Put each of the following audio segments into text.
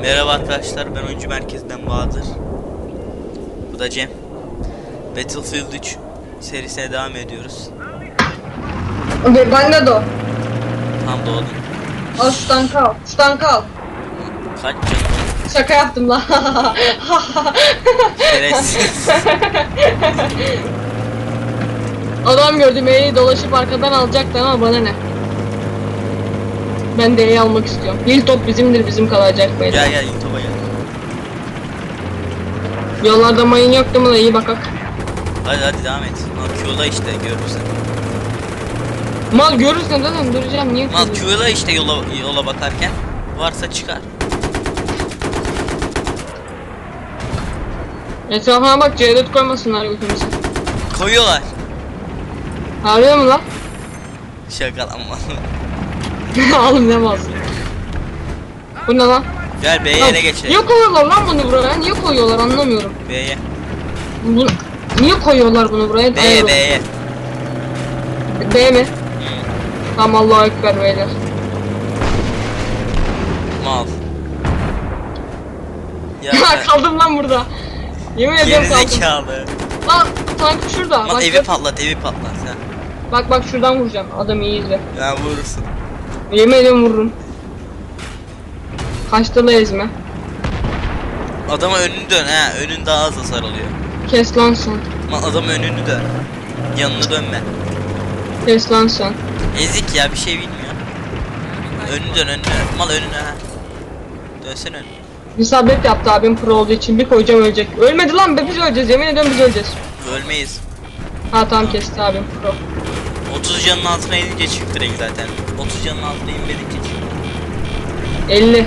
Merhaba arkadaşlar ben oyuncu merkezinden Bahadır. Bu da Cem. Battlefield 3 serisine devam ediyoruz. Ve ben de do. Tam doğdum. Al şuradan kal. Şuradan kal. Kaç canım? Şaka yaptım lan. Şerefsiz. Adam gördüm E'yi dolaşıp arkadan alacaktı ama bana ne? Ben de E'yi almak istiyorum. İlk top bizimdir bizim kalacak böyle. gel gel YouTube'a gel. Yollarda mayın yok değil mi lan iyi bakak. Hadi hadi devam et. Mal Q'la işte görürsen. Mal görürsen zaten duracağım niye Mal? Q'la işte yola, yola bakarken. Varsa çıkar. Etrafına bak C4 koymasınlar götümüze. Koyuyorlar. Ağrıyor mu lan? Şakalanma. Oğlum ne mal. Bu ne lan? gel B'ye Lan, ele geçelim. Niye koyuyorlar lan bunu buraya? Niye koyuyorlar anlamıyorum. B'ye. Bu, niye koyuyorlar bunu buraya? B'ye B'ye. B mi? Tamam Allahu Ekber beyler. Mal. Ya Ya kaldım lan burada. Yemin ediyorum kaldım. zekalı. Lan tank şurada. Bak, evi patlat evi patlat ha. bak bak şuradan vuracağım. Adam iyi izle. Ya vurursun. Yemin ediyorum vururum. Kaçta da ezme. Adama önünü dön ha. Önün daha az hasar alıyor. Kes lan sen. Mal adama önünü dön. Yanını dönme. Kes lan sen. Ezik ya bir şey bilmiyor. Önünü dön önünü. Mal önüne ha. Dönsene önüne. İsabet yaptı abim pro olduğu için bir koyacağım ölecek. Ölmedi lan be biz öleceğiz yemin ediyorum biz öleceğiz. Ölmeyiz. Ha tamam kesti abim pro. 30 canın altına inince çık direkt zaten. 30 canın altına inmedikçe çık. 50.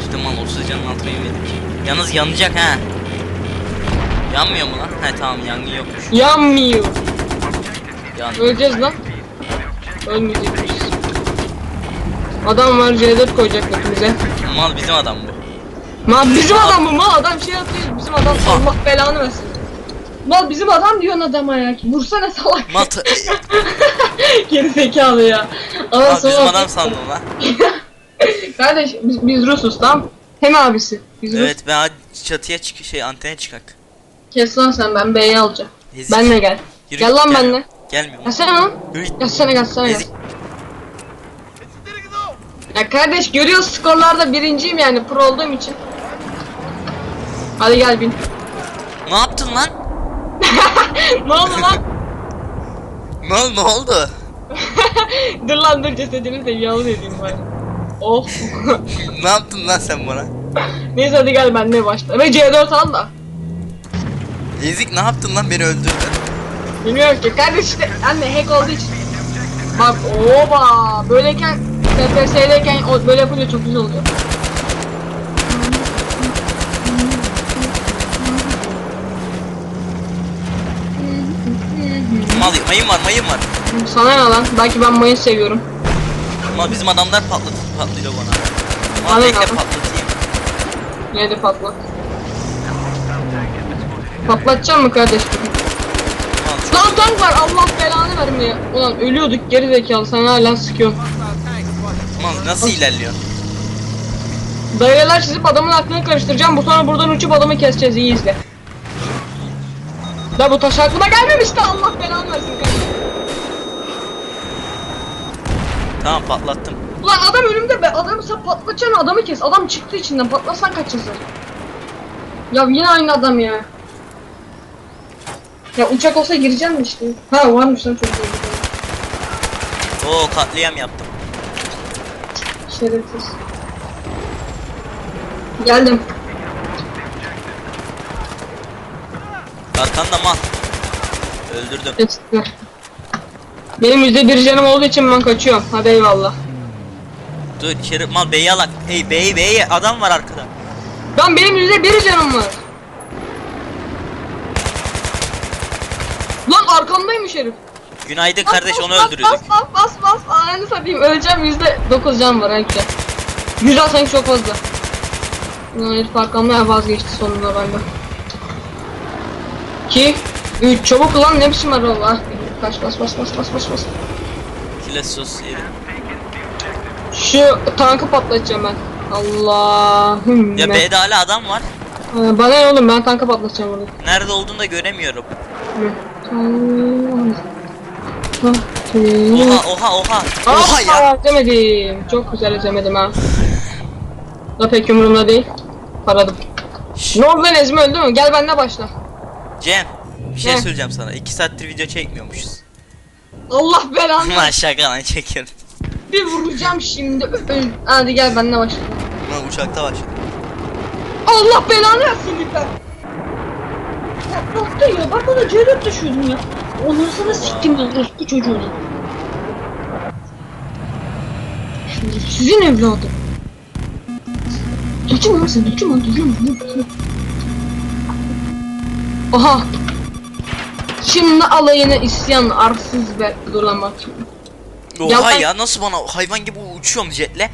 İşte mal 30 canın altına inmedikçe. Yalnız yanacak ha. Yanmıyor mu lan? He tamam yangın yokmuş. Yanmıyor. Yandı. Öleceğiz lan. Ölmeyecekmişiz. Adam var C4 koyacak götümüze. Mal bizim adam bu. Ma bizim adam bu ma adam şey atıyor bizim adam Allah belanı versin. Mal bizim adam diyorsun adama ya. Vursana salak. Mal t- Geri zekalı ya. Ama Mal bizim adam sandım lan. Kardeş biz, biz Rusuz tamam. Hem abisi. Biz Rus. Evet ben çatıya çık şey antene çıkak. Kes lan sen ben B'yi alacağım. Ezik. Benle gel. Yürü Gel lan benle. Gelmiyor. Gelsene lan. Yürü git. Gelsene gelsene gel. Ezik. Ya kardeş görüyoruz skorlarda birinciyim yani pro olduğum için. Hadi gel bin. Ne yaptın lan? Ne oldu lan? Ne, ol- ne oldu? dur lan dur cesedini de yalın edeyim bari. Oh. ne yaptın lan sen bana? Neyse hadi gel benle başla. Ve C4 al da. Ezik ne yaptın lan beni öldürdün. Bilmiyorum ki kardeş işte anne hack olduğu için. Bak oba böyleyken TPS'deyken o- böyle yapınca çok güzel oluyor. Mal mayın var mayın var. Sana ne lan? Belki ben mayın seviyorum. Mal bizim adamlar patlat patlıyor bana. Bana bekle patlatayım. Yine de patlat. Patlatacağım mı kardeş? Lan tank var Allah belanı vermeye. Ulan ölüyorduk geri zekalı sen hala sıkıyorsun. mal nasıl ilerliyor? Daireler çizip adamın aklını karıştıracağım. Bu sonra buradan uçup adamı keseceğiz iyi izle. La bu taş aklıma gelmemişti Allah belanı versin. Tamam patlattım. Ulan adam önümde be adamı sen patlatacaksın adamı kes. Adam çıktı içinden patlasan kaçırsın. Ya yine aynı adam ya. Ya uçak olsa gireceğim işte? Ha varmış lan çok iyi. Oo katliam yaptım. Şerefsiz. Geldim. Arkanda mal. Öldürdüm. Benim yüzde bir canım olduğu için ben kaçıyorum. Hadi eyvallah. Dur içeri mal beyi alak. Hey beyi beyi adam var arkada. Lan benim yüzde bir canım var. Lan arkamdaymış herif. Günaydın Bas, kardeş bas, onu bas, öldürüyorduk. Bas bas bas bas. Ananı satayım öleceğim yüzde dokuz can var herkese. Yüz sanki çok fazla. Lan herif arkamda vazgeçti sonunda benden. 2 3 çabuk lan ne biçim var Allah. Kaç bas bas bas bas bas bas. Kile sos yedim. Şu tankı patlatacağım ben. Allah'ım. Ya B'de hala adam var. Ee, Bana ne oğlum ben tanka patlatacağım orada. Nerede olduğunu da göremiyorum. Oha oha oha. Oha ya. Aa, demedim. Çok güzel ezemedim ha. Da pek umurumda değil. Paradım. Şşş, Ne oldu lan Ezmi öldü mü? Gel benimle başla. Cem. Bir şey söyleyeceğim sana. 2 saattir video çekmiyormuşuz. Allah belanı. Lan şaka lan çekiyorum. bir vuracağım şimdi. Öl. Hadi gel benimle başla. Lan uçakta başladım. Allah belanı versin lütfen. Ya nokta ya. Bak bana C4 düşüyordum ya. Onları sana siktim ya. Rıstı çocuğunu. Şimdi sizin evladım. Tutun lan sen. Tutun lan. Tutun lan. Aha. Şimdi alayına isyan arsız bak şimdi. Oha ben- ya nasıl bana hayvan gibi uçuyorum jetle.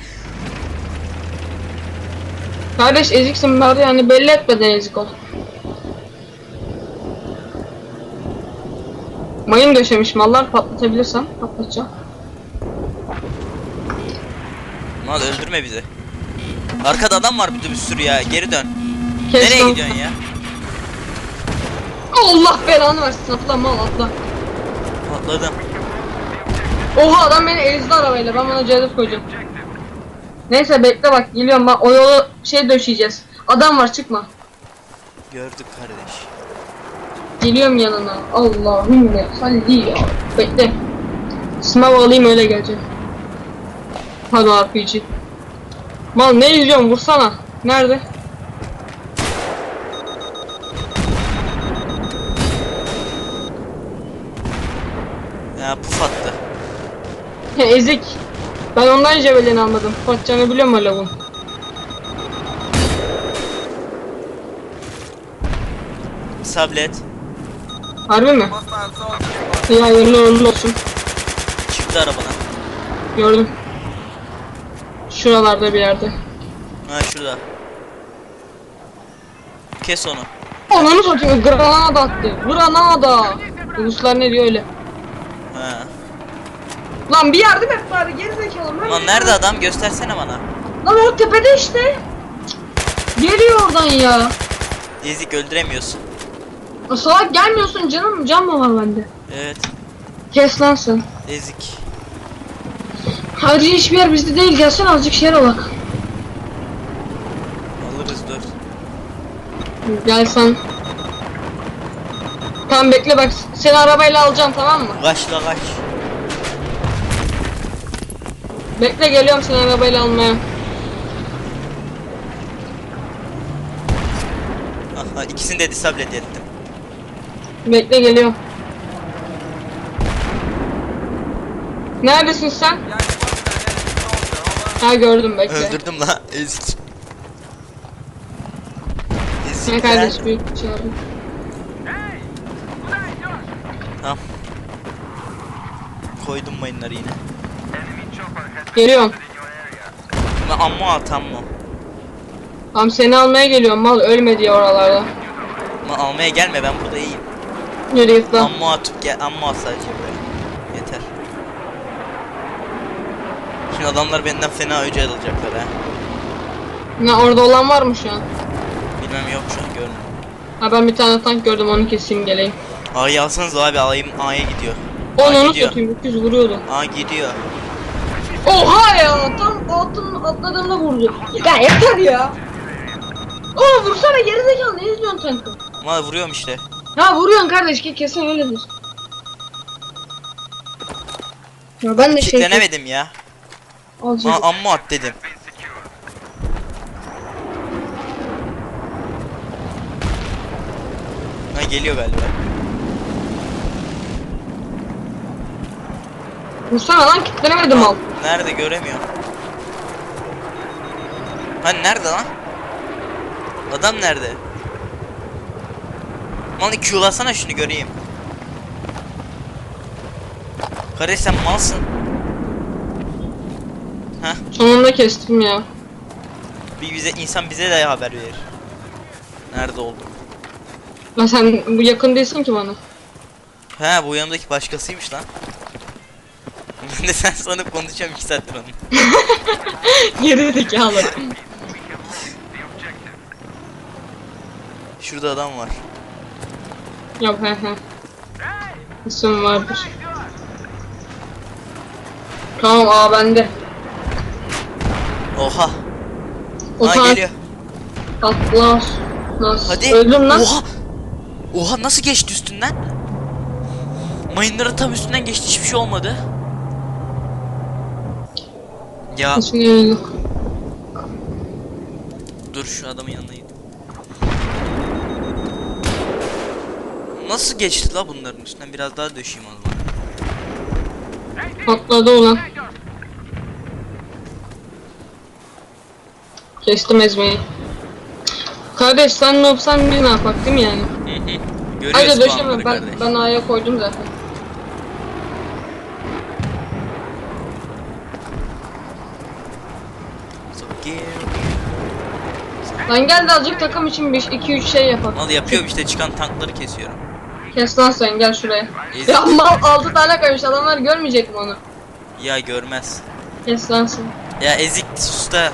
Kardeş eziksin bari yani belli etmeden ezik ol. Mayın döşemiş mallar patlatabilirsem patlatacağım. Lan öldürme bizi. Arkada adam var bir de bir sürü ya. Geri dön. Kes Nereye gidiyorsun ya? Allah belanı versin atla mal atla. Patladım. Oha adam beni ezdi arabayla ben bana cedef koyacağım. Neyse bekle bak geliyorum ben o yolu şey döşeyeceğiz. Adam var çıkma. Gördük kardeş. Geliyorum yanına. Allah'ım ya salli ya. Bekle. Sınav alayım öyle geleceğim. Pardon RPG. Mal ne izliyorsun vursana. Nerede? Ya puf attı. Ezik. Ben ondan javelin almadım. Patacağını biliyor musun lavun? Sablet. Harbi mi? İyi hayırlı uğurlu olsun. Çıktı arabadan. Gördüm. Şuralarda bir yerde. Ha şurada. Kes onu. Ananı satayım granada attı. Granada. Ruslar ne diyor öyle. Ha. Lan bir yardım et bari geri zekalı. Lan nerede adam? Göstersene bana. Lan o tepede işte. Geliyor oradan ya. Ezik öldüremiyorsun. O salak gelmiyorsun canım. Can mı var bende? Evet. Kes lan sen. Ezik. Hadi hiçbir yer bizde değil. Gelsen azıcık şeye bak. Alırız dur. Gel sen. Tamam bekle bak. Seni arabayla alacağım tamam mı? Kaç la kaç. Bekle geliyorum seni arabayla almaya. Aha ikisini de disable ettim. Bekle geliyorum. Neredesin sen? Ha gördüm bekle. Öldürdüm la ezik. Ne kardeş büyük çağrı. Tamam. Koydum mayınları yine. Geliyorum. Lan amma at amma. Tamam seni almaya geliyorum mal ölme diye oralarda. Lan almaya gelme ben burada iyiyim. Yürü git lan. Amma atıp gel amma at sadece böyle. Yeter. Şimdi adamlar benden fena öce alacaklar ha. Ne orada olan var mı şu an? Bilmem yok şu an görmüyorum. Ha ben bir tane tank gördüm onu keseyim geleyim. A'yı alsanız abi alayım A'ya gidiyor. A Onu gidiyor. satayım 300 vuruyordu. A gidiyor. Oha ya tam altın atladığımda vurdu. Ya yeter ya. Oğlum vursana gerizekalı ne izliyorsun tankı? Ama vuruyorum işte. Ya vuruyorsun kardeş ki kesin öyledir. Ya ben de şey Kitlenemedim ya. alacağım. Lan amma at dedim. Ha geliyor galiba. Vursana lan kitlenemedim al. Nerede göremiyorum. Hani nerede lan? Adam nerede? Lan Q'lasana şunu göreyim. Kardeş sen malsın. Heh, Sonunda kestim ya. bir bize insan bize de haber verir. Nerede oldu? Lan sen bu yakın değilsin ki bana. He bu yanımdaki başkasıymış lan. Ben de sen sanıp konuşuyorum 2 saattir onu. Geri zekalı. Şurada adam var. Yok he he. İsim vardır. Tamam aa bende. Oha. O zaman geliyor. atlar. Nasıl? Hadi. Öldüm lan. Oha. Oha nasıl geçti üstünden? Mayınların tam üstünden geçti hiçbir şey olmadı. Ya Hiçbir yeri yok. dur şu adamın yanına gideyim. Nasıl geçti la bunların üstünden biraz daha döşeyim o zaman. Patladı ulan. Kestim ezmeyi. Kardeş sen noobsan biz ne yapak değil mi yani? Hı Görüyorsun döşeme ben, kardeş. ben A'ya koydum zaten. So give- Lan gel de azıcık takım için 2-3 şey yapalım. Al yapıyorum işte çıkan tankları kesiyorum. Kes lan sen gel şuraya. Ezik. Ya mal 6 tane koymuş adamlar görmeyecek mi onu? Ya görmez. Kes lan sen. Ya ezik ya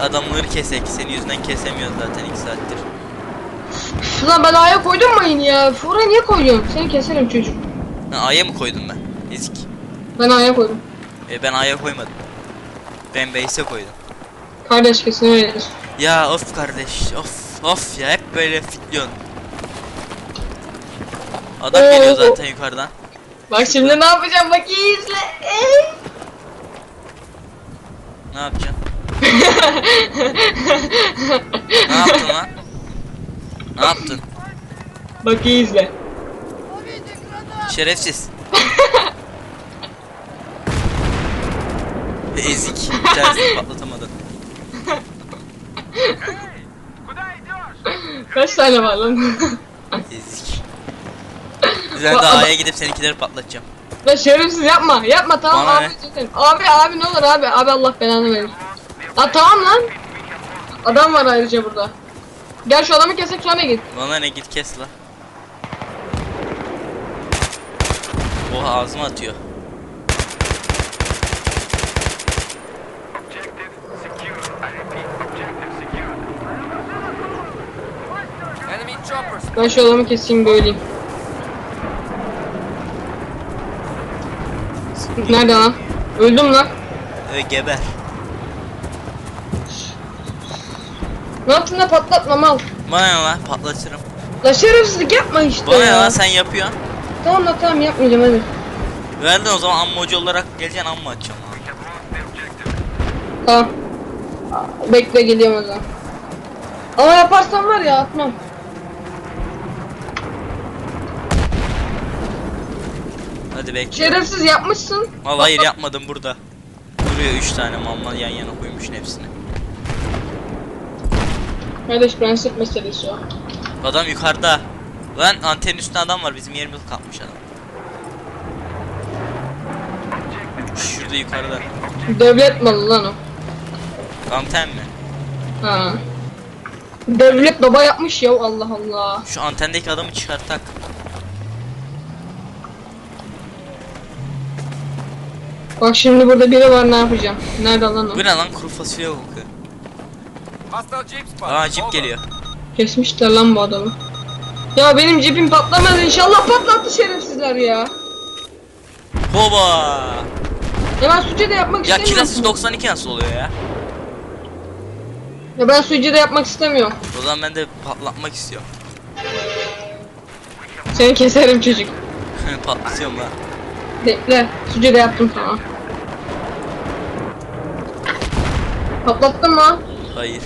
adamları kesek. Senin yüzünden kesemiyoruz zaten 2 saattir. Lan ben A'ya koydum mayını ya. Oraya niye koyuyorsun? Seni keserim çocuk. Ha, A'ya mı koydum ben? Ezik. Ben A'ya koydum. E, ben A'ya koymadım. Ben base'e koydum. Kardeş kesin öyledir. Ya of kardeş of of ya hep böyle fitliyorsun. Adam Oo. geliyor zaten yukarıdan. Bak şimdi ne yapacağım bak iyi izle. Ne yapacaksın? ne yaptın lan? Ne yaptın? Bak iyi izle. Şerefsiz. Ezik. Tanesini patlatamadın. Kaç tane var lan? Ezik. Ben adam- A'ya gidip seninkileri patlatacağım. Lan şerefsiz yapma. Yapma tamam Bana abi. ne? zaten. Abi abi ne olur abi. Abi Allah belanı verir. Ha tamam lan. Adam var ayrıca burada. Gel şu adamı kesek sonra git. Bana ne git kes la. Oha ağzıma atıyor. Ben şu adamı keseyim böyleyim. Nerede lan? Öldüm lan. Ö geber. Ne yaptın da patlatma mal. Bana ne lan patlatırım. La şerefsizlik yapma işte Bana ne ya. lan sen yapıyorsun. Tamam da tamam yapmayacağım hadi. Verdin o zaman ammocu olarak geleceksin amma atacağım lan. Tamam. Bekle geliyorum o zaman. Ama yaparsam var ya atmam. Hadi bekle. Şerefsiz yapmışsın. Vallahi hayır yapmadım burada. Duruyor 3 tane mammal yan yana koymuşsun hepsini. Kardeş prensip meselesi o. Adam yukarıda. Lan antenin üstünde adam var bizim yerimiz kalkmış adam. Şurada yukarıda. Devlet malı lan o. Anten mi? Ha. Devlet baba yapmış ya Allah Allah. Şu antendeki adamı çıkartak. Bak şimdi burada biri var ne yapacağım? Nerede lan o? Bu ne lan kuru fasulye kokuyor. Aa cip geliyor. Kesmişler lan bu adamı. Ya benim cipim patlamaz inşallah patlattı şerefsizler ya. Hoba! Ya ben sucuğu da yapmak Ya istemiyorum. kilası 92 nasıl oluyor ya? Ya ben sucuğu da yapmak istemiyorum. O zaman ben de patlatmak istiyorum. Seni keserim çocuk. Patlatıyorum lan. Bekle. Sucuğu da yaptım tamam. Patlattın mı? Hayır.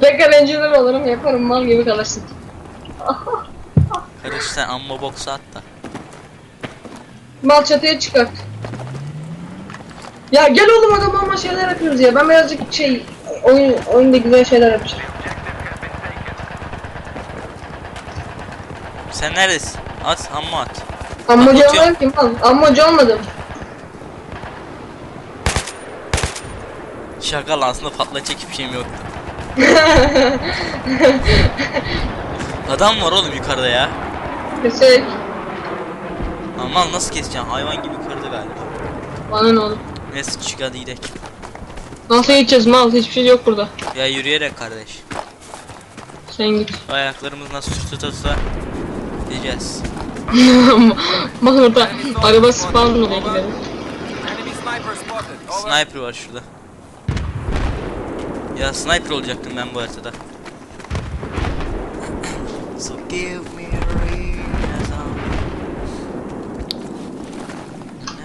Tekrar engineer olurum yaparım mal gibi kalırsın. Kardeş sen amma boksu at da. Mal çatıya çıkart. Ya gel oğlum adam ama şeyler yapıyoruz ya. Ben birazcık şey oyun oyunda güzel şeyler yapacağım. Sen neredesin? At amma at. Ammacı Atıyorum. olmadım ki mal. Ammacı olmadım. Şaka lan aslında patlayacak hiçbir şeyim yok. Adam var oğlum yukarıda ya. Kesek. Aman nasıl keseceğim? Hayvan gibi yukarıda galiba. Bana ne oğlum? Neyse çık hadi gidelim. Nasıl gideceğiz mal? Hiçbir şey yok burada. Ya yürüyerek kardeş. Sen git. Ayaklarımız nasıl tuta tuta gideceğiz. mal burada araba spawn oraya gidelim. Sniper var şurada. Ya sniper olacaktım ben bu haritada. so give me a reason.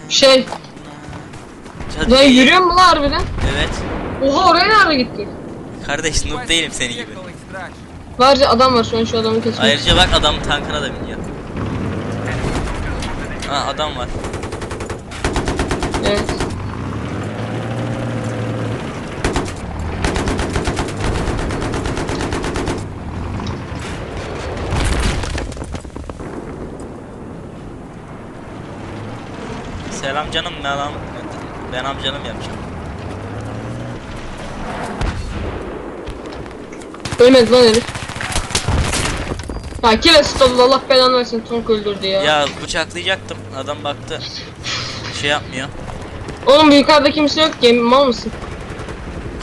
Şey, Hadi lan yürüyor mu lan harbiden? Evet. Oha oraya nerede gittik? Kardeş noob değilim senin gibi. Varca adam var şu an şu adamı kesmek. Ayrıca bak adam tankına da biniyor. Ha adam var. Evet. Selam canım ben am ben amcanım yapacağım. Ölmedi lan herif. Ya kile stolu Allah belanı versin Tonk öldürdü ya. Ya bıçaklayacaktım. Adam baktı. Şey yapmıyor. Oğlum yukarıda kimse yok ki mal mısın?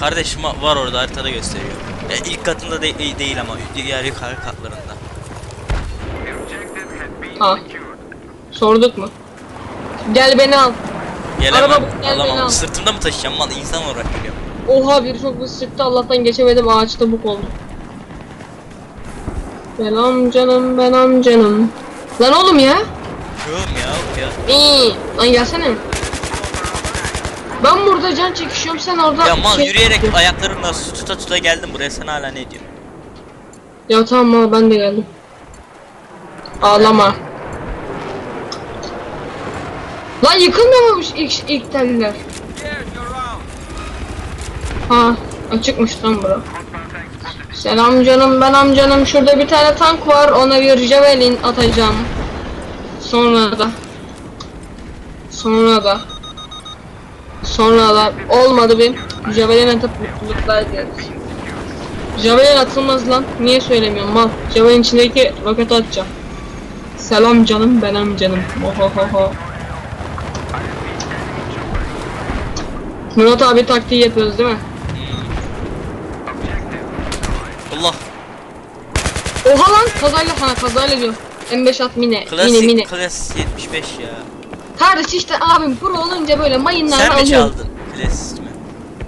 Kardeşim va- var orada haritada gösteriyor. E, ilk katında de- e, değil ama diğer yukarı katlarında. Ha. Sorduk mu? Gel beni al. Gelemem. Araba gel beni al. Sırtımda mı taşıyacağım lan? İnsan olarak geliyorum. Oha biri çok bir sıktı Allah'tan geçemedim ağaçta buk oldu. Ben amcanım ben amcanım. Lan oğlum ya. Yok ya yok ya. İyi. Lan gelsene. Ben burada can çekişiyorum sen orada Ya mal şey- yürüyerek ayaklarımla su tuta tuta geldim buraya sen hala ne diyorsun? Ya tamam mal ben de geldim. Ağlama. Lan yıkılmıyormuş ilk, ilk teller. Ha açıkmış lan bura. Selam canım ben amcanım şurada bir tane tank var ona bir javelin atacağım. Sonra da. Sonra da. Sonra da olmadı bir javelin atıp mutluluklar dileriz. Javelin atılmaz lan. Niye söylemiyorum mal. Javelin içindeki roketi atacağım. Selam canım ben amcanım. Ohohoho. Murat abi taktiği yapıyoruz değil mi? Allah. Oha lan kazayla ha kazayla diyor. M5 at mine. Klasik Mine mine. klas 75 ya. Kardeş işte abim pro olunca böyle mayınlar Sen mi alıyorum. çaldın? Klasik mi?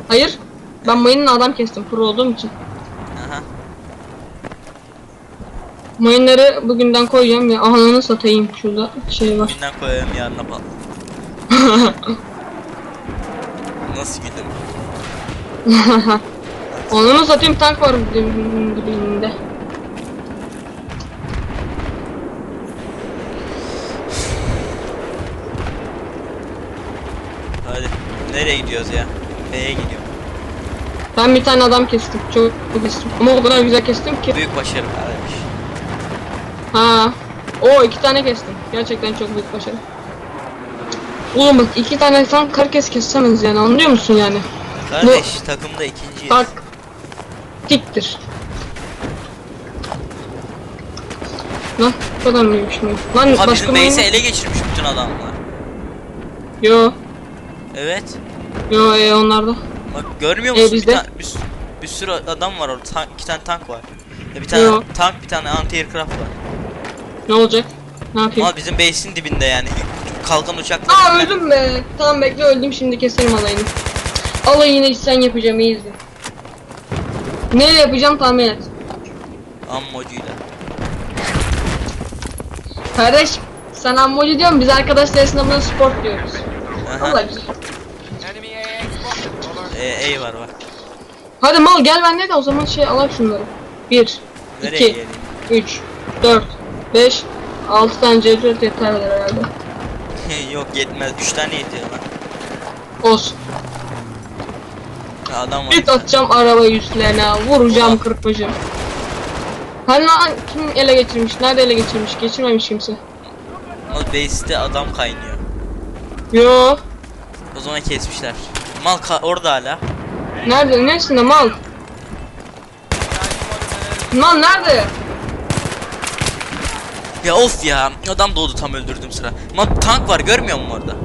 Hayır. Ben mayınla adam kestim pro olduğum için. Aha. Mayınları bugünden koyacağım ya ananı satayım şurada şey var. Bugünden koyalım yarına pat. Nasıl güldüm? Ananı satayım tank var dibinde. Hadi. Nereye gidiyoruz ya? B'ye gidiyorum. Ben bir tane adam kestim. Çok kestim. Ama o kadar güzel kestim ki. Büyük başarı kardeş. Ha. O iki tane kestim. Gerçekten çok büyük başarı. Oğlum bak iki tane tank herkes kesseniz yani anlıyor musun yani? Kardeş takımda ikinciyiz. Bak. Tiktir. Lan bu kadar mıymış mı? Lan Ha başka bizim base'i ele geçirmiş bütün adamlar. Yo. Evet. Yo e, onlarda. Bak görmüyor E, musun? bir, bizde? ta- bir, bir sürü adam var orada. Tank, iki tane tank var. Ya bir tane Yo. tank, bir tane anti-aircraft var. Ne olacak? Ne yapayım? Ama bizim base'in dibinde yani. Kalkan uçaklar. Aa öldüm be. Tamam bekle öldüm şimdi keserim alayını. Alayını sen yapacağım iyi izle. Neyle yapacağım tahmin et. Ammocuyla. Kardeş sen ammocu diyorum biz arkadaşlar arasında buna sport diyoruz. Aha. Allah güzel. Enemy AA spotted. Over. E, E var bak. Hadi mal gel bende de o zaman şey alak şunları. 1, Nereye 2, geleyim? 3, 4, 5, 6 tane C4 yeterler herhalde. Yok yetmez. Üç tane yetiyor lan. Olsun. Ya adam var. Bir atacağım araba üstlerine, vuracağım kırpacağım. Hani lan kim ele geçirmiş? Nerede ele geçirmiş? Geçirmemiş kimse. Ama base'te adam kaynıyor. Yo. O zaman kesmişler. Mal ka- orada hala. Nerede? Neresinde mal? Mal nerede? Ya of ya. Adam doğdu tam öldürdüğüm sıra. Mal tank var görmüyor musun orada?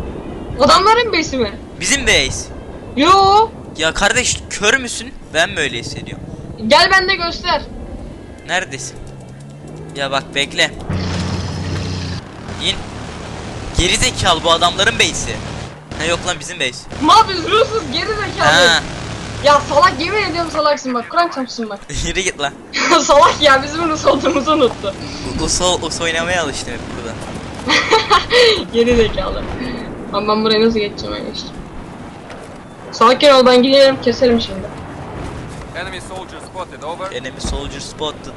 Adamların besi mi? Bizim base. Yo. Ya kardeş kör müsün? Ben mi öyle hissediyorum? Gel bende göster. Neredesin? Ya bak bekle. İn. Geri zekalı bu adamların base'i. Ha yok lan bizim base. Mal biz Rusuz geri zekalı. Ha. Ya salak yemin ediyorum salaksın bak. Kur'an çarpsın bak. Yürü git lan. salak ya bizim Rus olduğumuzu unuttu. Uso, uso oynamaya alıştım hep burada. geri zekalı. Ama ben buraya nasıl geçeceğim öyle işte. Sakin ol ben gidelim keserim şimdi. Enemy soldier spotted. Over. Enemy soldier spotted.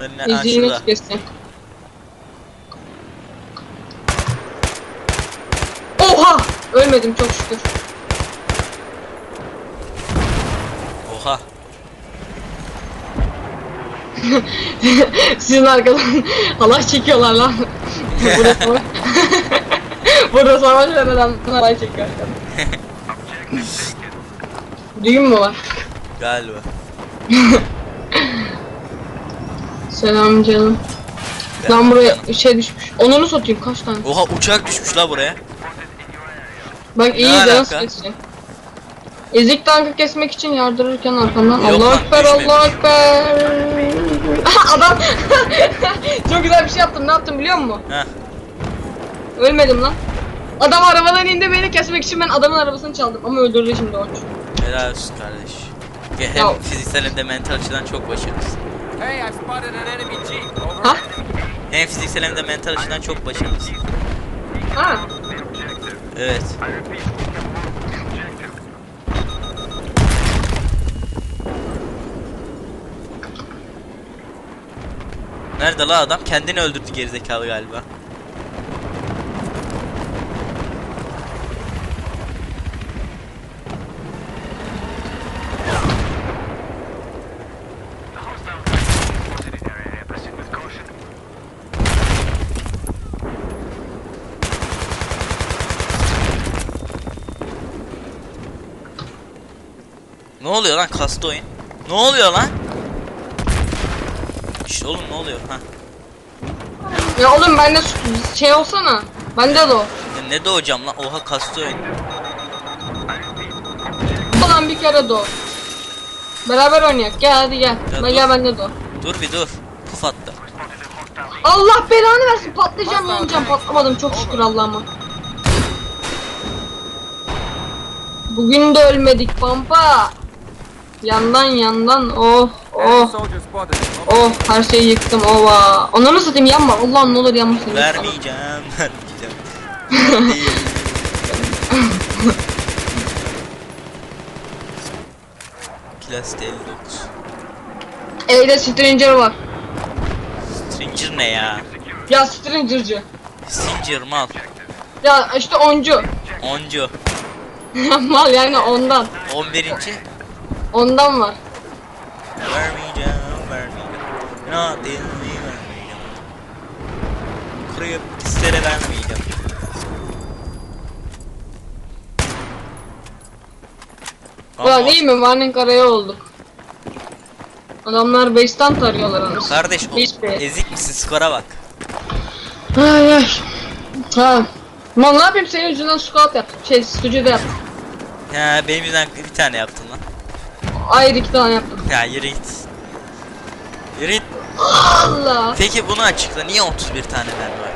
Önüne ha şurada. kesin. Oha! Ölmedim çok şükür. Oha. Sizin arkadan halay çekiyorlar lan. Burada savaş. Burada savaş veren halay çekiyor. Düğün mü var? Galiba. Selam canım. Lan buraya şey düşmüş. Onunu satayım kaç tane? Oha uçak düşmüş la buraya. Bak iyi de nasıl? Ezik tankı kesmek için yardırırken arkamdan Yok Allah lan, ekber düşmemiş. Allah ekber. Adam çok güzel bir şey yaptım. Ne yaptım biliyor musun? Heh. Ölmedim lan. Adam arabadan indi beni kesmek için ben adamın arabasını çaldım ama öldürdü şimdi o. Helal olsun kardeş. Ya Ya- Hem fiziksel hem de mental açıdan çok başarılısın. Hey, I spotted an enemy jeep. Over. Ha? Hem fiziksel hem de mental açıdan çok başarılısın. Ha? Evet. Nerede la adam? Kendini öldürdü gerizekalı galiba. Ne oluyor lan kastı oyun? Ne oluyor lan? İşte oğlum ne oluyor ha? Ya oğlum bende şey olsana. Bende de o. Ya ne doğacağım lan? Oha kastı oyun. Ulan bir kere o. Beraber oynayak. Gel hadi gel. Ya Ben dur. gel bende de o. Dur bir dur. Puf attı. Allah belanı versin patlayacağım yanacağım patlamadım çok şükür Allah'ıma. Bugün de ölmedik pampa. Yandan yandan oh oh oh her şeyi yıktım ova. Onu nasıl satayım yanma Allah'ım ne olur yanmasın. Vermeyeceğim. Vermeyeceğim. Class 59. Evde Stranger var. Stranger ne ya? Ya Stranger'cı. Singer mal. Ya işte oncu. Oncu. Mal yani ondan. 11. Ondan var. Vermeyeceğim, vermeyeceğim. Not vermeyeceğim. Kırıp pistlere vermeyeceğim. Ulan iyi mi? Varnin karaya olduk. Adamlar base'ten tarıyorlar onu. Kardeş o ezik misin skora bak. Ay ay. Ha. Mal ne yapayım senin yüzünden squat yaptım. Şey stüdyoda yaptım. Ya benim yüzümden bir tane yaptın lan. Ayrı iki tane yaptım. Ya yürü git. Yürü git. Allah. Peki bunu açıkla. Niye 31 tane mermi var?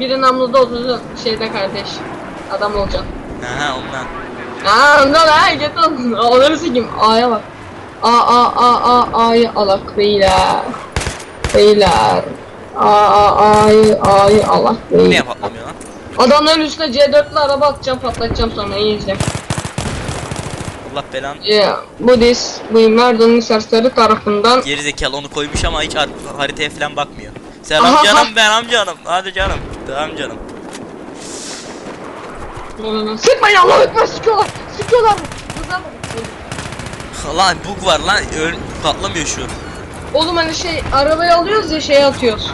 Biri namluda oturdu şeyde kardeş. Adam olacak. Aha ondan. Aa ondan ha git on. Onları sikeyim. A'ya bak. A A A A A'yı alak beyler. Beyler. A A A'yı A'yı alak Niye beyler. patlamıyor lan? Adamların üstüne C4'lü araba atacağım patlatacağım sonra iyi izle. Allah belanı. Yeah, bu dis bu Merdan'ın serseri tarafından Geri zekalı onu koymuş ama hiç har- haritaya falan bakmıyor. Selam Aha. canım ben amcanım. Hadi canım. Tamam canım. Sıkmayın Allah ekber sıkıyorlar sıkıyorlar Lan bug var lan. Öl patlamıyor şu. Oğlum hani şey arabayı alıyoruz ya şeye atıyoruz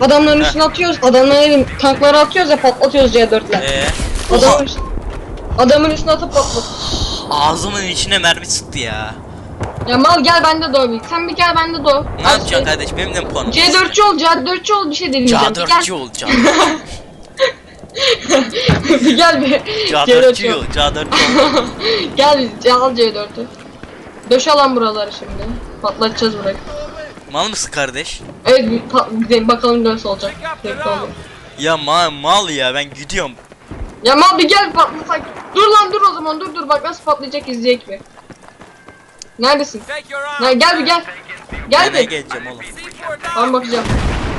Adamların üstüne atıyoruz adamların tankları atıyoruz ya patlatıyoruz C4'le Ee, Adamın, adamın üstüne atıp patlat ağzımın içine mermi sıktı ya. Ya mal gel bende doğ bir sen bir gel bende doğ Ne yapacaksın kardeş? Benim de mi puanım? C4'çü ol C4'çü ol bir şey deneyeceğim C4'cü ol C4. bir gel bir. C4 yok. C4 C4 gel al C4'ü. Döş alan buraları şimdi. Patlatacağız burayı. Mal mısın kardeş? Evet bir pa- gidelim bakalım nasıl olacak. Zevkli olur. Ya ma mal ya ben gidiyorum. Ya mal bir gel patlasak. Dur lan dur o zaman dur dur bak nasıl patlayacak izleyek bir. Neredesin? Ya gel bir gel. Gel Ben ne bir. geleceğim oğlum. C4 down. Ben bakacağım.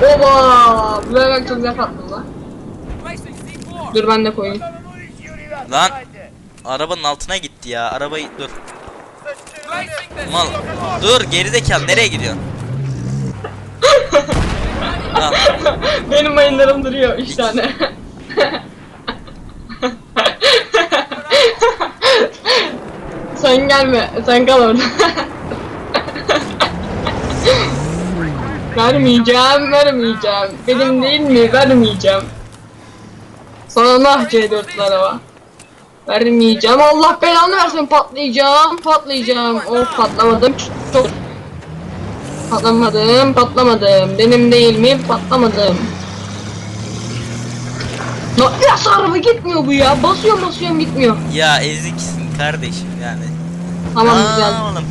Oba! Bu bak çok güzel patladı lan. Placing C4. Dur ben de koyayım. Lan arabanın altına gitti ya. Arabayı dur. Mal. C4. Dur gerizekalı nereye gidiyorsun? Lan Benim mayınlarım duruyor 3 tane. Sen gelme, sen kal orada. vermeyeceğim, vermeyeceğim. Benim değil mi? Vermeyeceğim. Sana nah C4 araba. Vermeyeceğim. Allah belanı versin patlayacağım, patlayacağım. Of patlamadım. Çok Patlamadım, patlamadım. Benim değil mi? Patlamadım. Na- Nasıl araba gitmiyor bu ya? Basıyorum basıyorum gitmiyor. ya eziksin kardeşim yani. Tamam Aa, güzel. Oğlum.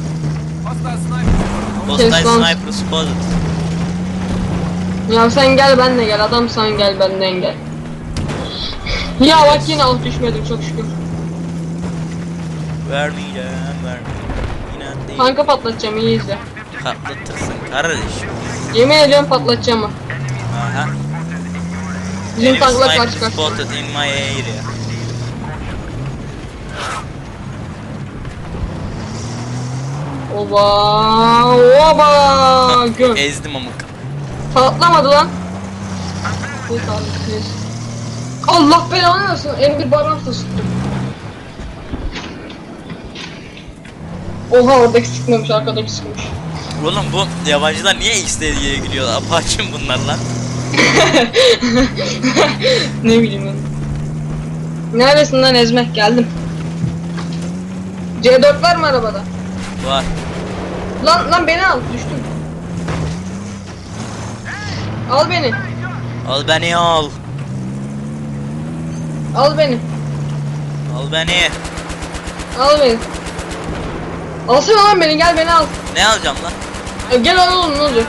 Hostile lan. sniper spotted. Ya sen gel ben de gel. Adam sen gel benden gel. Ya bak yine alt düşmedim çok şükür. Vermeyeceğim, vermeyeceğim. İnan değil. Tanka patlatacağım iyi izle. Patlatırsın kardeşim. Yemin ediyorum patlatacağım ha. Aha. Bizim Enemy tankla sniper karşı karşı. spotted in my area. Oba oba gör. Ezdim amık. Patlamadı lan. Neyse. Allah belanı versin. M1 baransa sıktım. Oha oradaki sıkmamış arkadaki sıkmış. Oğlum bu yabancılar niye X'de giriyor? Apaçım bunlar lan. ne bileyim ben. Neredesin lan ezmek geldim. C4 var mı arabada? Var. Lan lan beni al düştüm. Al beni. Al beni al. Al beni. Al beni. Al beni. Alsana lan beni gel beni al. Ne alacağım lan? E, Gel al oğlum ne olacak?